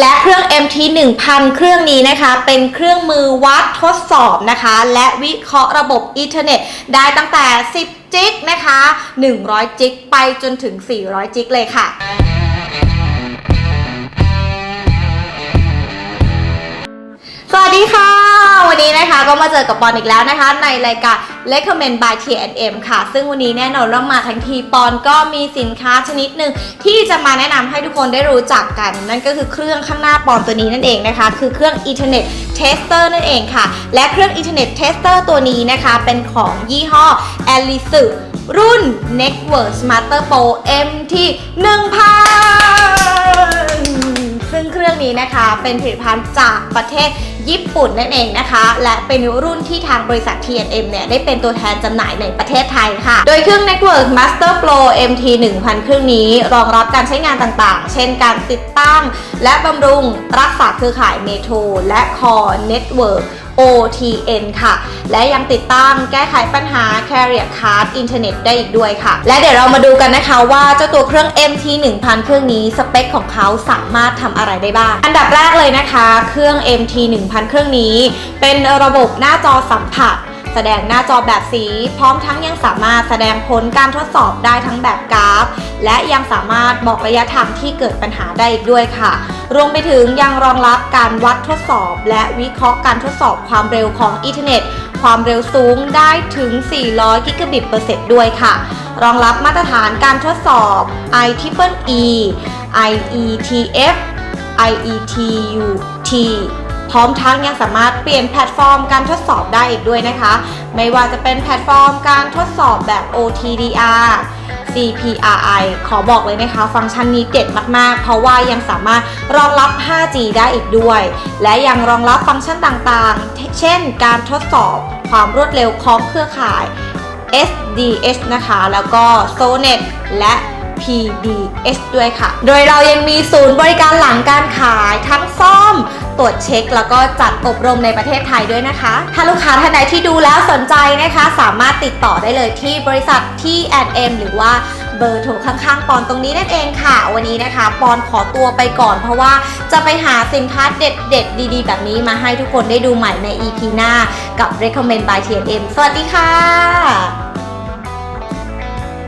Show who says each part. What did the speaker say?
Speaker 1: และเครื่อง MT 1000 เครื่องนี้นะคะ เป็นเครื่องมือวัดทดสอบนะคะ และวิเคราะห์ระบบอินเทอร์เน็ต ได้ตั้งแต่ 10 จิกนะคะ 100 จิกไปจนถึง 400 จิกเลยค่ะ ก็มาเจอกับปอนอีกแล้วนะคะ ในรายการ Recommend by TNM ค่ะ ซึ่งวันนี้แน่นอนว่ามาทั้งทีปอนก็มีสินค้าชนิดหนึ่งที่จะมาแนะนำให้ทุกคนได้รู้จักกัน นั่นก็คือเครื่องข้างหน้าปอนตัวนี้นั่นเองนะคะ คือเครื่อง Ethernet Tester นั่นเองค่ะ และเครื่อง Ethernet Tester ตัวนี้นะคะ เป็นของยี่ห้อ Alice รุ่น Network Smarter Pro MT 1000ซึ่งเค รื่องนี้นะคะ เป็นผลิตภัณฑ์จากประเทศญี่ปุ่นนั่นเองนะคะ และเป็นรุ่นที่ทางบริษัท TNM เนี่ยได้เป็นตัวแทนจำหน่ายในประเทศไทยค่ะ โดยเครื่อง Network Master Pro MT 1000 เครื่องนี้รองรับการใช้งานต่างๆ เช่นการติดตั้ง และบำรุงรักษาเครือข่ายเมโทรและ Core Network OTN ค่ะ และยังติดตั้งแก้ไขปัญหา Carrier Card Internet ได้อีกด้วยค่ะ และเดี๋ยวเรามาดูกันนะคะว่าเจ้าตัวเครื่อง MT 1000เครื่องนี้สเปคของเขาสามารถทำอะไรได้บ้าง อันดับแรกเลยนะคะ เครื่อง MT 1000เครื่องนี้ เป็นระบบหน้าจอสัมผัส แสดงหน้าจอแบบสี พร้อมทั้งยังสามารถแสดงผลการทดสอบได้ทั้งแบบกราฟ และยังสามารถบอกระยะทางที่เกิดปัญหาได้อีกด้วยค่ะ รวมไปถึงยังรองรับการวัดทดสอบ และวิเคราะห์การทดสอบความเร็วของอินเทอร์เน็ต ความเร็วสูงได้ถึง 400 กิกะบิตเปอร์เซ็นต์ด้วยค่ะ รองรับมาตรฐานการทดสอบ IEEE IETF IETUT พร้อมทั้งยังสามารถเปลี่ยนแพลตฟอร์มการทดสอบได้อีกด้วยนะคะ ไม่ว่าจะเป็นแพลตฟอร์มการทดสอบแบบ OTDR CPRI ขอบอกเลยนะคะ ฟังก์ชันนี้เด็ดมาก ๆ เพราะว่ายังสามารถรองรับ 5G ได้อีกด้วย และยังรองรับฟังก์ชันต่างๆ เช่น การทดสอบความรวดเร็วของเครือข่าย SDH นะคะ แล้วก็ SONET และ PBS ด้วยค่ะ โดยเรายังมีศูนย์บริการหลังการขายทั้ง ตรวจเช็ค แล้วก็จัดอบรมในประเทศไทยด้วยนะคะ ถ้าลูกค้าท่านใดที่ดูแล้วสนใจนะคะ สามารถติดต่อได้เลยที่บริษัทที่ m หรือว่าเบอร์โทรข้างๆ ปอนตรงนี้นั่นเองค่ะ วันนี้นะคะ ปอนขอตัวไปก่อน เพราะว่าจะไปหาสินค้าเด็ดๆ ดีๆ แบบนี้มาให้ทุกคนได้ดูใหม่ใน EP หน้ากับ Recommend by T&M สวัสดีค่ะ